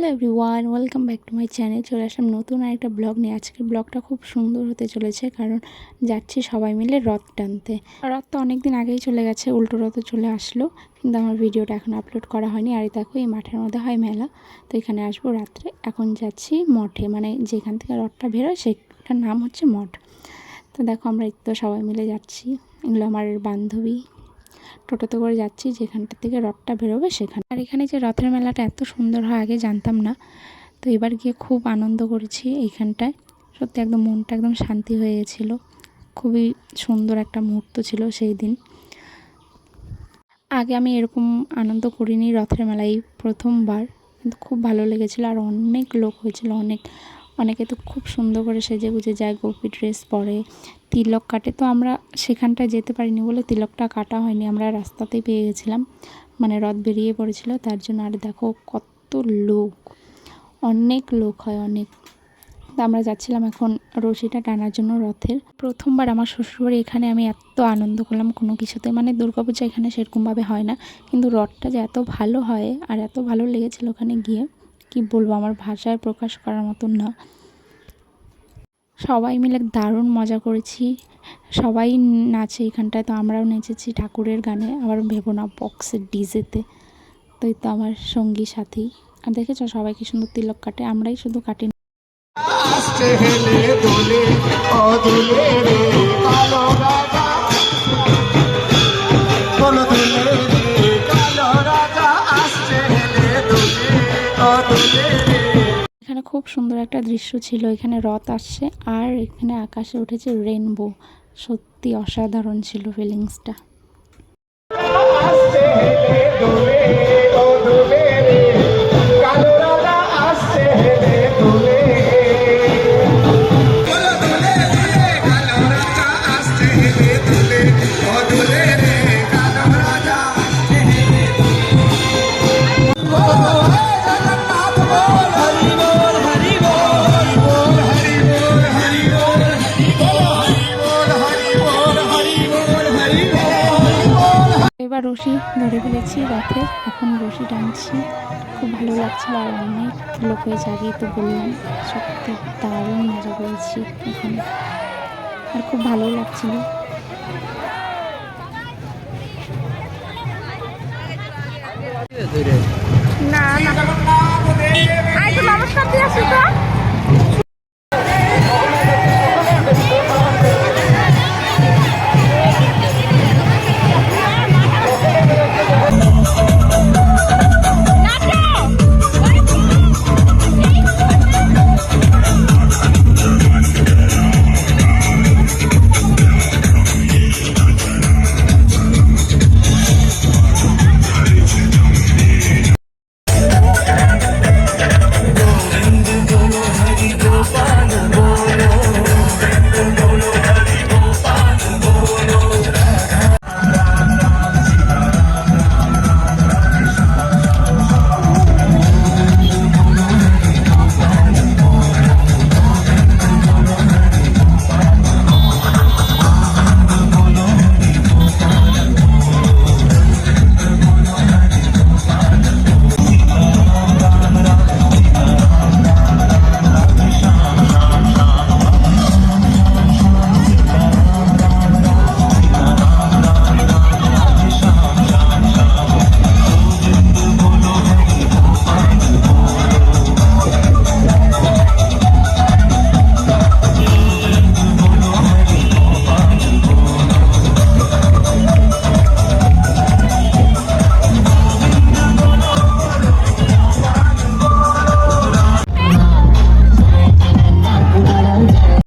Hello everyone, welcome back to my channel. চলে আসলাম নতুন আরেকটা ব্লগ নিয়ে। আজকের ব্লগটা খুব সুন্দর হতে চলেছে, কারণ যাচ্ছি সবাই মিলে রথ টানতে। রথ তো অনেক দিন আগেই চলে গেছে, উল্টো রথ চলে আসলো, কিন্তু আমার ভিডিওটা এখন আপলোড করা হয়নি। আর দেখো, এই মাঠের মধ্যে হয় মেলা, তো এখানে আসব রাত্রে। এখন যাচ্ছি মঠে মানে যেখান থেকে রথটা বেরোয় সেটার নাম হচ্ছে মঠ। তো দেখো, আমরা তো সবাই মিলে যাচ্ছি। এগুলো আমার বান্ধবী। টোটোতে করে যাচ্ছি, যেখানটা থেকে রথটা বেরোবে সেখানে। আর এখানে যে রথের মেলাটা এত সুন্দর হয়, আগে জানতাম না। তো এবার গিয়ে খুব আনন্দ করেছি এইখানটায়। সত্যি একদম মনটা একদম শান্তি হয়ে গেছিল। খুবই সুন্দর একটা মুহূর্ত ছিল সেই দিন। আগে আমি এরকম আনন্দ করিনি রথের মেলায় প্রথমবার। কিন্তু খুব ভালো লেগেছিলো আর অনেক লোক হয়েছিল, অনেক, অনেকে তো খুব সুন্দর করে সেজে গুজে যায়, গোপি ড্রেস পরে। তিলক কাটে। তো আমরা সেখানটায় যেতে পারিনি বলে তিলকটা কাটা হয়নি। আমরা রাস্তাতেই পেয়ে গেছিলাম। মানে রথ বেরিয়ে পড়েছিল। তার জন্য আর দেখো কত লোক। অনেক লোক হয়, অনেক। আমরা যাচ্ছিলাম এখন রশিটা টানার জন্য রথের। প্রথমবার আমার শ্বশুরবাড়ি এখানে আমি এত আনন্দ করলাম। কোনো কিছুতে মানে দুর্গাপূজা এখানে সেরকমভাবে হয় না। কিন্তু রথটা যে এত ভালো হয় আর এত ভালো লেগেছিল ওখানে গিয়ে, কি বলব? আমার ভাষায় প্রকাশ করার মতন না। সবাই মিলে দারুণ মজা করেছি। সবাই নাচে এখানটায়, তো আমরাও নেচেছি ঠাকুরের গানে। আবার ভেবো না বক্সের ডিজেতে। তো তো আমার সঙ্গী সাথী। আর দেখেছ সবাই কি সুন্দর তিলক কাটে? আমরাই শুধু কাটি দোলে খুব সুন্দর একটা দৃশ্য ছিল। এখানে রথ আসছে আর এখানে আকাশে উঠেছে রেনবো সত্যি অসাধারণ ছিল ফিলিংসটা আসছে রশি ধরে ফেলেছি রথে এখন রশি টানছি। খুব ভালো লাগছিল আর অনেক লোকে জাগিয়ে তো বললাম, সত্যি দারুণ মজা করেছি এখানে। আর খুব ভালো লাগছিল। ধরে।